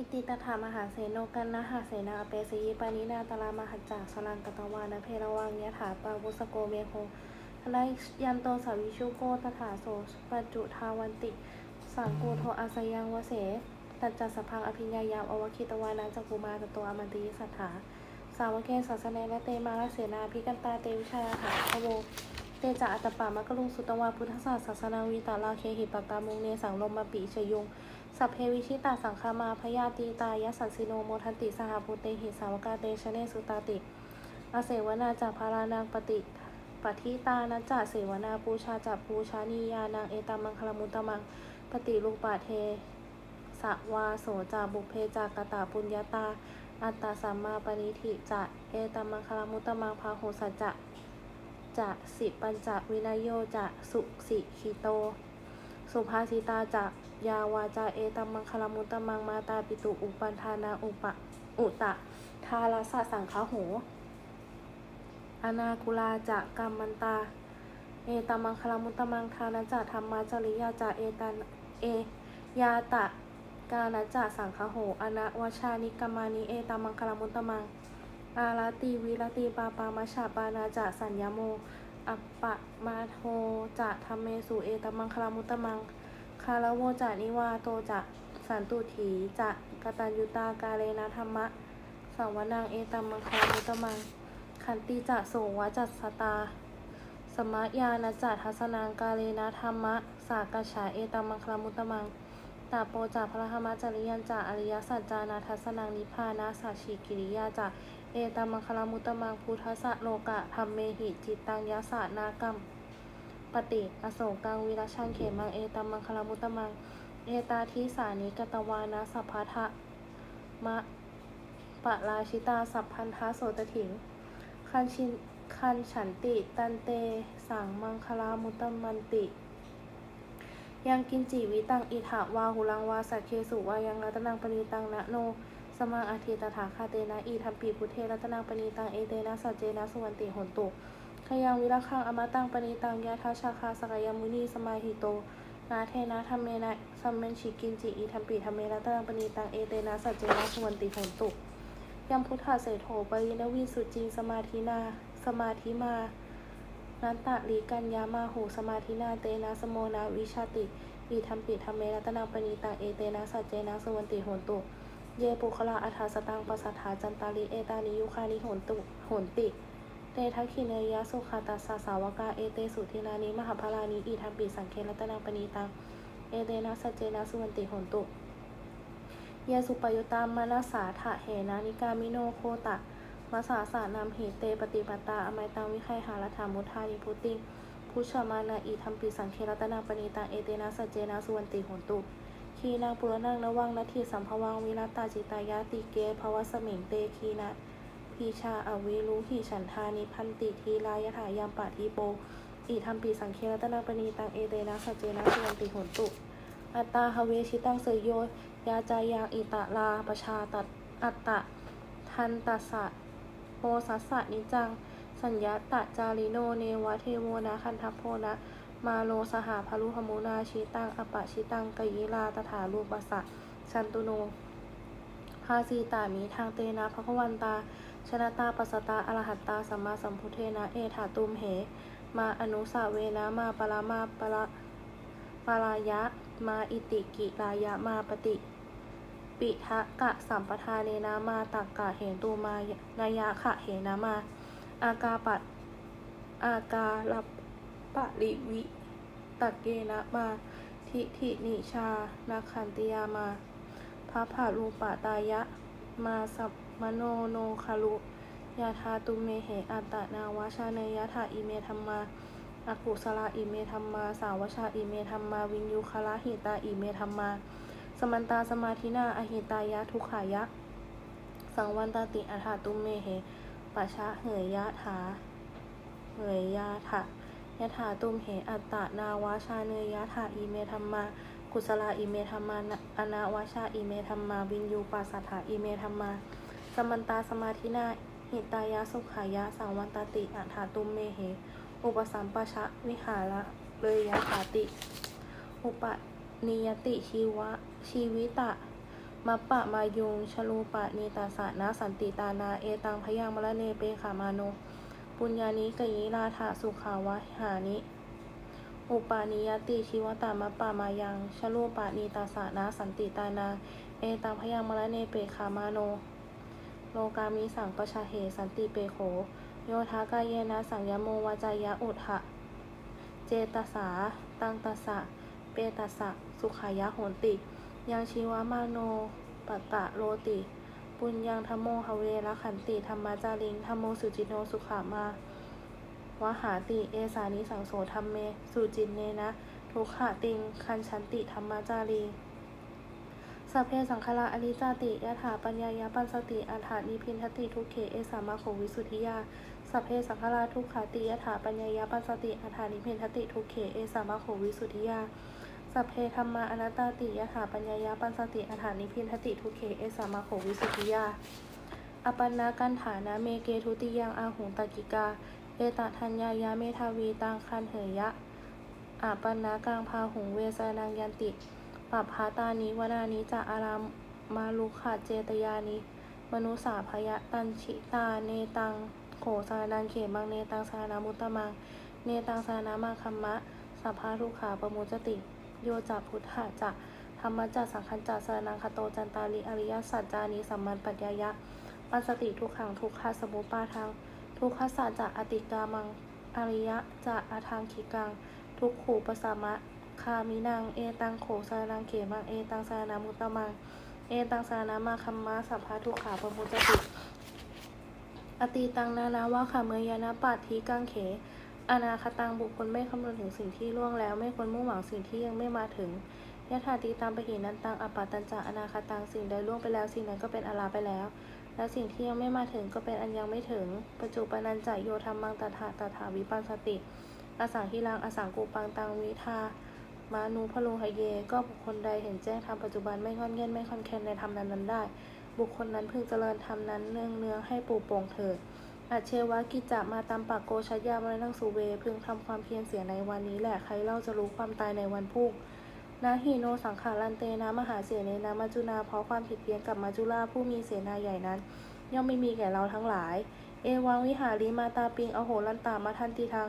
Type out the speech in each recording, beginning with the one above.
อิติตถามหาเสโนกันนะหาเสนาเปสยิปานินาตารามหัจจาสลังกตวานะเพระวังยะถาปาวุสโกเมโคทนายยันโตสาวิชุโกตถาโสปัจจุทาวันติ สังกูโทอาสยังวเสตัจจสพังอภิญญายามอวคิตวานาจักกุมาตโตอมันติยสัทธาสาวกเกศาสนาและเตมาลเสนาพิกันตาเตวิชาหาพโว เตจะอัตปามะกะลุงสุตวาพุทธศาสศาสนาวิตาลาเคหิปตามุงเนสังลมมาปิชยุงสัพเพวิชิตาสังคามาพยาตีตายสัสสิโนโมทันติสหภูเตหิสาวกาเตชเนสุตาติอาเสวนาจาภารานังปฏิปฏิตานัจจเสวนาปูชาจับปูชานียานังเอตามังคลมุตตมังปฏิลูปาเทสวาโสจาบุเพจากตาปุญญาตา อัตตาสัมมาปณิธิจะเอตามังคลมุตตมังพาโหสัจจะ จะสิปัญจวินยโยจะสุสิคิโต สุภาสิตาจะยาวาจาเอตัมมังคลมุตตมังมาตาปิตุอุปันธานาอุปะอุตะทาลสะสังคโหอนาคุลาจะกัมมันตา เอตัมมังคลมุตตมังทานะจะธรรมาจริยาจะเอตันเอยาตะกานะจะสังคโหอนะวชานิกามานิเอตัมมังคลมุตตมัง อาราติวิรติปาปามาชาปานาจะสัญญโม อัปปะมาโทจะทำเมสุเอตมังคลามุตมัง คาระโวจะนิวาโตจะสันตุถีจะกตัญยุตากาเลนะธรรมะสาวนังเอตมังคลามุตมัง ขันติจะโสวจัสสตา สมะยานะจัทัสนังกาเลนะธรรมะสากฉาเอตมังคลามุตมังตาโปจะพระธรรมจริยันจะอริยสัจจานาทัสนังนิพพานาสัชิกิริยาจะ เอตัมมังคลามุตตมังพุทธสะโลกะธรรมเมหิจิตตังยะสะนากรรมปฏิอโศกังวิรชังเขมังเอตัมมังคลามุตตมัง เอตาทิสานิกตวานะสัพพะทะมะปะราชิตาสัพพันธะโสตถิง คันชินคันฉันติตันเตสังมังคลามุตตมันติ ยังกินจิวิตังอิถาวาหุลังวาสักเคสุวายังรัตนังปณีตังนะโน สมังอาทิตถาคาเตนะอีทัมปีพุเทรัตนังปณีตังเอเตนะสัจเจนะสุวันติหนตุขยังวิรักขังอมตังปณีตังยะทัชชาคาสกายมุนีสมาหิโต นาเทนะธรรมเมนะสัมเมนชิกินจิอีทัมปีธรรมเมรัตนังปณีตังเอเตนะสัจเจนะสุวันติหนตุยัมพุทธาเสโถปรินวีสุจิงสมาธินา สมาธิมานันตะลีกัญญามาหูสมาธินาเตนะสโมนาวิชาติอีทัมปิธรรมเมรัตนังปณีตังเอเตนะสัจเจนะสุวันติหนตุ เยปุคละอัฏฐสตังปัสสัทธาจันตาลิเอตานิยุคานิโหนตุโหนติเตทักขิเนยะสุขาตัสสะสาวกาเอเตสุทินานิมหาภารานิอีทัมปิสังเครัตนาปณีตังเอเตนะสเจนะสุวันติโหนตุเยสุปยุตามมานาสาถะเหนานิกามิโนโคตะมาสาสานามเหเตปฏิปตาอมัยตังวิไคหารัฐามุทานิพุติงพุชมานาอีทัมปิสังเครัตนาปณีตังเอเตนะสเจนะสุวันติโหนตุ คีนางปุรนังนวังนัตถิสัมภวังวิรัตตาจิตายาติเกภวสมิงเตคีนะพีชาอวิรุหิฉันทานิพันติทีลายถายามปะทีโปอิทัมปีสังเครัตนาปณีตังเอเตนะสัจเจนะสุวันติหนตุ อัตตาฮเวชิตังเสยโยยาจายังอิตะลาประชาตัดอัตตะทันตัสสะโพสัสสะนิจัง สัญญาตะจาริโนเนวะเทโมนะคันทัพโพนะ มาโลสหาพารุหมุนาชิตังอปะชิตังกยิลาตถาลูปัสสะชันตุโนภาสีตามีทางเตนะภควันตา ชนะตาปัสตาอรหัตตาสัมมาสัมพุทเทนะเอถาตุมเห มาอนุสาเวนะมาปรามาปราปรายะ มาอิติกิรายะมาปฏิปิทะกะสัมปทาเนนะมาตักกะเหตุมานายะขะเหนะมาอากาปัดอากาลปะริวิตักเกนะมา ทิทินิชา นาคันติยามาพระผารูปะตายะ มาสัพมโนโนคารุยาธาตุเมเหอัตตนาวชาเนยะถาอิเมธรรมาอากุสลาอิเมธรรมา สาวชาอิเมธรรมา วินยูคละหิตาอิเมธรรมา สมันตาสมาธินาอหิตายะทุขายะ สังวันตติอัฏฐาตุมเมเหปะชะเหยยะถาเหยยะถา ยถาตุมเหอัตตนาวาชาเนยยะถาอิเมธรรมากุศลาอิเมธรรมาอนาวาชาอิเมธรรมา วินยูปัสสัทธาอิเมธรรมาสมันตาสมาธินาหิตายะสุขายะสังวันตติอัฏฐาตุมเมเห อุปสัมปชะวิหาระเลยยะถาติ อุปนิยติชีวะชีวิตะมัปปะมายุงชลูปะนีตาสะนะสันติตานา เอตังพยังมะละเนเปขามาโน ปุญญานิกยิราถาสุขาวะหานิ อุปาณิยติชิวตามะปามายังชโลปานีตาสานาสันติตานา เอตังพยังมะละเนเปขามาโน โลกามิสังประชาเหสันติเปโข โยทากายเยนะสังยโมวาจายะอุทะเจตสา ตังตสะ เปตสะ สุขายะโหนติ ยังชีวามาโนปัตตะโรติ ปุญญังธรรมโมหเวระขันติธรรมาจาริงธรรมโมสุจิโนสุขามาวหาติเอสานิสังโสธรรมเมสุจินเนนะทุกขะติงคันชันติธรรมาจารีสัพเพสังฆราอริจาติยถาปัญญายาปัสสติอัฏฐานิพินทติทุกเขเอสามาโขวิสุทธิยาสัพเพสังฆราทุกขาติยถาปัญญายาปัสสติอัฏฐานิพินทติทุกเขเอสามาโขวิสุทธิยา สัพเพธรรมาอนัตตาติยถาปัญญายาปัสสติอัฏฐานิพินทติทุเขเอสามาโขวิสุทธิยา อปันนากันฐานะเมเกทุติยังอาหุงตกิกาเอตทัญญายาเมทาวีตังคันเหยะอาปันนากังพาหุงเวสานังยันติปัปพาตานิวนานิจะอารามมาลุขาเจตยานิ มนุสาพยะตันชิตาเนตังโขสานังเขมังเนตังสานามุตตมัง เนตังสานามาคัมมะสัพพาทุขาปมุจติ โยจัพุทธะจะธรรมจักสังคัญจักสานังคโตจันตาลิอริยสัจจานิสัมมันปัญญายะปัสสติทุกขังทุกขะสมุปาทังทุกขสัจจะอติกามังอริยะจะอาทางขีกัง ทุกขูปสามะคามินังเอตังโขสานังเขมังเอตังสานามุตตมังเอตังสานามาคัมมาสัพพะทุกขาปมุจติอตีตังนานาวะขะเมยานะปัตทีกังเข อนาคตังบุคคลไม่คำนึงถึงสิ่งที่ล่วงแล้ว ไม่ควรมุ่งหวังสิ่งที่ยังไม่มาถึงยะถาตีตามปะหินันตังอปปัตตัญจะอนาคตังสิ่งใดล่วงไปแล้วสิ่งนั้นก็เป็นอลาไปแล้ว และสิ่งที่ยังไม่มาถึงก็เป็นอันยังไม่ถึงปัจจุปนันจะโยธรรมังตถาตถาวิปัสสติอสังหิรังอสังกูปังตังวิทามานุพะโลหะเย ก็บุคคลใดเห็นแจ้งธรรมปัจจุบันไม่งอนเงียนไม่คอนแคนในธรรมนั้นนั้นได้ บุคคลนั้นพึงเจริญธรรมนั้นเนืองเนืองให้ปูโป่งเถิด อาเชวะกิจจะมาตามปากโกชัยยามรนังสุเว พึงทำความเพียรเสียในวันนี้แหละ ใครเล่าจะรู้ความตายในวันพรุ่งนาฮีโนสังขารันเตนะมหาเสนนามัจจุนาเพราะความผิดเพี้ยนกับมัจจุราผู้มีเสนาใหญ่นั้น ย่อมไม่มีแก่เราทั้งหลาย เอวังวิหารีมาตาปิงอโหรันตามาทันติทาง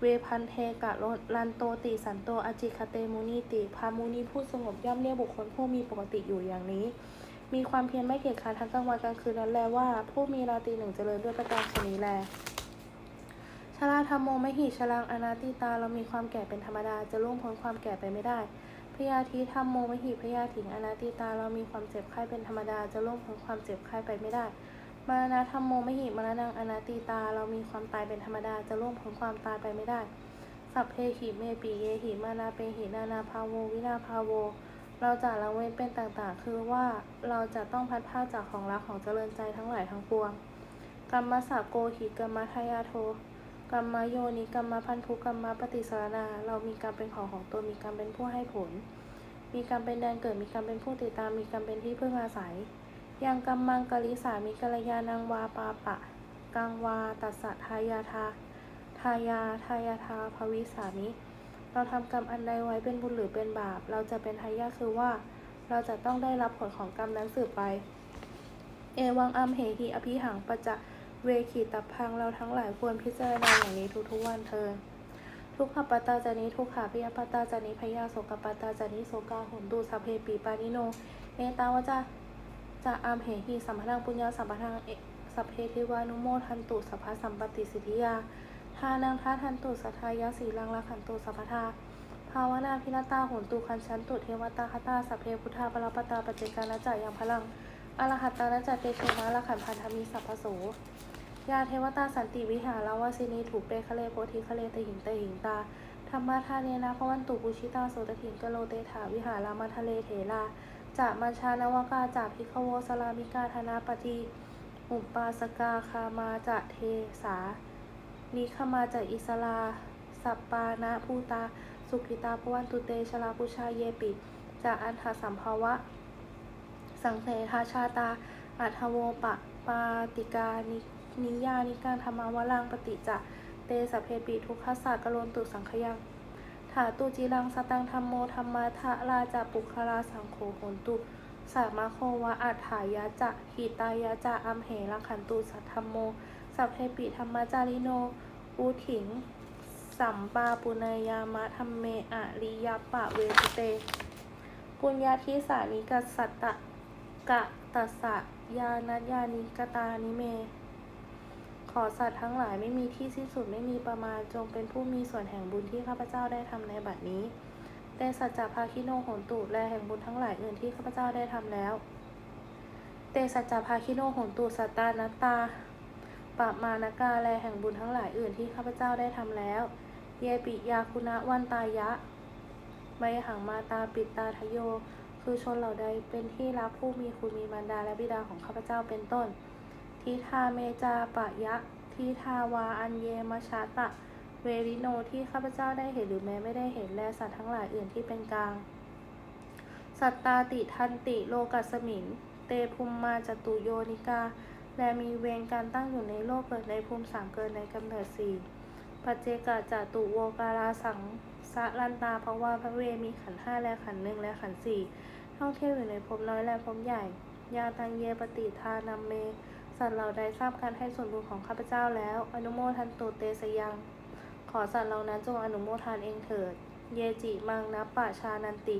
เวพันเทกะโลลันโตติสันโตอจิคเตมุนีติพามุนีผู้สงบย่อมเรียกบุคคลผู้มีปกติอยู่อย่างนี้ มีความเพียรไม่เกียจค้านทั้งกลางวันกลางคืนนั้นแลว่า ผู้มีราตรีหนึ่งเจริญด้วยประการชนีแลชราธรรมโมไม่หิชลังอนาติตาเรามีความแก่เป็นธรรมดาจะล่วงพ้นความแก่ไปไม่ได้พยาธิธรรมโมมหิพยาถิงอนาติตาเรามีความเจ็บไข้เป็นธรรมดาจะล่วงพ้นความเจ็บไข้ไปไม่ได้มรณะธรรมโมมหิมรณังอนาติตาเรามีความตายเป็นธรรมดาจะล่วงพ้นความตายไปไม่ได้สัพเพหิเมปีเยหิมานาเปหินานาภาโว วินาภาโว เราจะละเว้นเป็นต่างๆ คือว่าเราจะต้องพัดพราจากของรักของเจริญใจทั้งหลายทั้งปวง กรรมสะโกหิกรรมทายาโท กรรมโยนิกรรมพันธุกรรมปฏิสารนา เรามีกรรมเป็นของของตัวมีกรรมเป็นผู้ให้ผล มีกรรมเป็นแดนเกิดมีกรรมเป็นผู้ติดตามมีกรรมเป็นที่พึ่งอาศัย ยังกรรมังกลิสามิกัลยานังวาปาปะ กังวาตัสสะทายาทาทายาทายาทาภวิสามิ เราทำกรรมอันใดไว้เป็นบุญหรือเป็นบาป เราจะเป็นทายาคือว่า เราจะต้องได้รับผลของกรรมนั้นสืบไป เอวังอัมเหหิอภิหังปะจะเวขีตับพังเราทั้งหลายควรพิจารณาอย่างนี้ทุกๆวันเทินทุกขปตตาจานิทุกขาพิยปตตาจานิพยาโสกปตตาจานิโสกาหุนตุสัพเพปีปานิโนเอตาวจะจะอัมเหหิสัมพังปุญญาสัมปทังสัพเพเทวานุโมทันตุสัพพะสัมปติสิทธิยา ทานังทาทันตุสัทธายาสีลังละขันตุสัพพทาภาวนาพิรตาโหนตุคันชันตุเทวตาคตาสัพเพพุทธาปรปตาปเจกานะจายังพลังอรหัตตานะจัตเตเชมาละขันพันธมิสัพพโสยาเทวตาสันติวิหารวาสินีถูกเปคะเลโพธิคะเลตหิงเตหิงตาธรรมทาเนนะพวันตุปุชิตาโสตถิงกโลเตถาวิหารามาทะเลเถลาจะมัญชานวกาจากพิคโวสลามิกาธนาปฏิอุปปาสกาคามาจะเทสา นิขมาจากอิสลา สัปปานะภูตา สุขิตาพวันตุเตชลาพุชาเยปิ จากอันหาสัมภาวะ สังเสทาชาตา อัทโวปะปาติกานินิยานิการธรรมวลังปฏิจะเตสพเพปิทุกขสากโลนตุสังขยังถาตุจิรังสตังธรรมโมธรรมาทะราจาปุคลาสังโฆโหนตุ สามาโควะอัฏฐายะจะหิตายะจะอัมเหรักขันตุสัทธมโม สัพเพปิธรรมจาริโนอุถิง สัมปาปุเนยามะธรรมเมอะริยปะเวทเต ปุญญาทิสานิกัสสตตะกะตัสสะยานัญญานิกตานิเม ขอสัตว์ทั้งหลายไม่มีที่สิ้นสุดไม่มีประมาณจงเป็นผู้มีส่วนแห่งบุญที่ข้าพเจ้าได้ทำในบัดนี้แต่สัจจภาคิโนโหนตุและแห่งบุญทั้งหลายอื่นที่ข้าพเจ้าได้ทำแล้วเตสัจจภาคิโนโหนตุสัตตานัตตา ปะมานกาแลแห่งบุญทั้งหลายอื่นที่ข้าพเจ้าได้ทำแล้ว เยปิยาคุณะวันตายะไมหังมาตาปิดตาทะโย คือชนเหล่าใดเป็นที่รักผู้มีคุณมีมารดาและบิดาของข้าพเจ้าเป็นต้น ทิทาเมจาปะยะ ทิทาวาอันเยมชาตะ เวริโนที่ข้าพเจ้าได้เห็นหรือแม้ไม่ได้เห็นและสัตว์ทั้งหลายอื่นที่เป็นกลาง สัตตาติทันติโลกัสมิงเตภูมิมาจตุโยนิกา และมีเวรการตั้งอยู่ในโลกเกิดในภูมิสามเกิดในกำเนิดสี่ปัจเจกาจตุโวการาสังสะลันตาเพราะว่าพระเวมีขันห้าและขันหนึ่งและขันสี่ท่องเที่ยวอยู่ในภพน้อยและภพใหญ่ ยาตังเยปฏิทานัมเม สัตว์เหล่าใดทราบการให้ส่วนบุญของข้าพเจ้าแล้ว อนุโมทันตุเตสยัง ขอสัตว์เหล่านั้นจงอนุโมทานเองเถิด เยจิมังนับปะชานันติ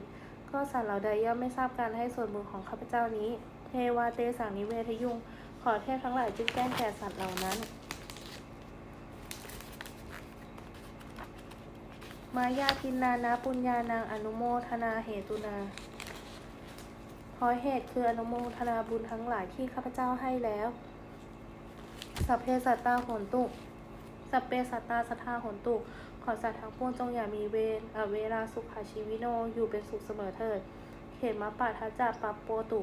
ก็สัตว์เหล่าใดย่อมไม่ทราบการให้ส่วนบุญของข้าพเจ้านี้ เทวาเตสังนิเวทยุง ขอเทพทั้งหลายจึงแจ้งแก่สัตว์เหล่านั้น มายาทินนานาปุญญานางอนุโมทนาเหตุนาเพราะเหตุคืออนุโมทนาบุญทั้งหลายที่ข้าพเจ้าให้แล้ว สัพเพสัตตาหนตุสัพเพสัตตาสัทธาหนตุ ขอสัตว์ทั้งปวงจงอย่ามีเวรอเวลาสุขาชีวิโน อยู่เป็นสุขเสมอเถิด เขตมะปะทัจจะปัปโปตุ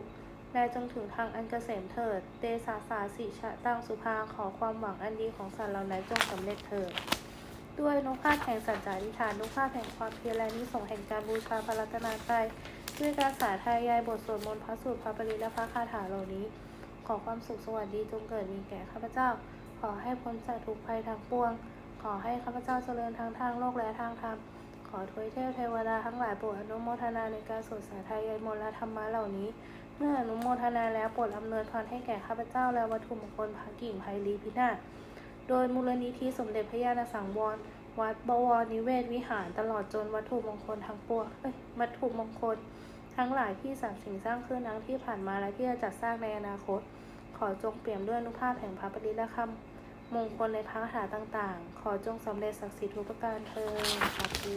และจงถึงทางอันเกษมเถิด เตสาสาสิชะตังสุภาขอความหวังอันดีของสัตว์เหล่านั้นจงสำเร็จเถิด ด้วยนกภาพแห่งสัจจาธิฐานนกภาพแห่งความเพียรและนิสงแห่งการบูชาพระรัตนตรัยด้วยการสาธยายบทสวดมนต์พระสูตรพระปริและพระคาถาเหล่านี้ ขอความสุขสวัสดีจงเกิดมีแก่ข้าพเจ้า ขอให้พ้นจากทุกภัยทางปวง ขอให้ข้าพเจ้าเจริญทั้งทางโลกและทางธรรม ขอทวยเทพเทวดาทั้งหลายโปรดอนุโมทนาในการสวดสาธยายมนต์และธรรมะเหล่านี้ เมื่ออนุโมทนาแล้วโปรดอำนวยพรให้แก่ข้าพเจ้าและวัตถุมงคลพระกิ่งไพลีพินาศโดยมูลนิธิสมเด็จพระญาณสังวร วัดบวรนิเวศวิหารตลอดจนวัตถุมงคลทั้งปวงเอ้ยวัตถุมงคล ทั้งหลายที่สร้างสิ่งสร้างขึ้นทั้งที่ผ่านมาและที่จะจัดสร้างในอนาคต ขอจงเปี่ยมด้วยอนุภาพแห่งพระปริและคำมงคลในพระคาถาต่างๆ ขอจงสำเร็จศักดิ์สิทธิ์ทุกประการเทอญสาธุ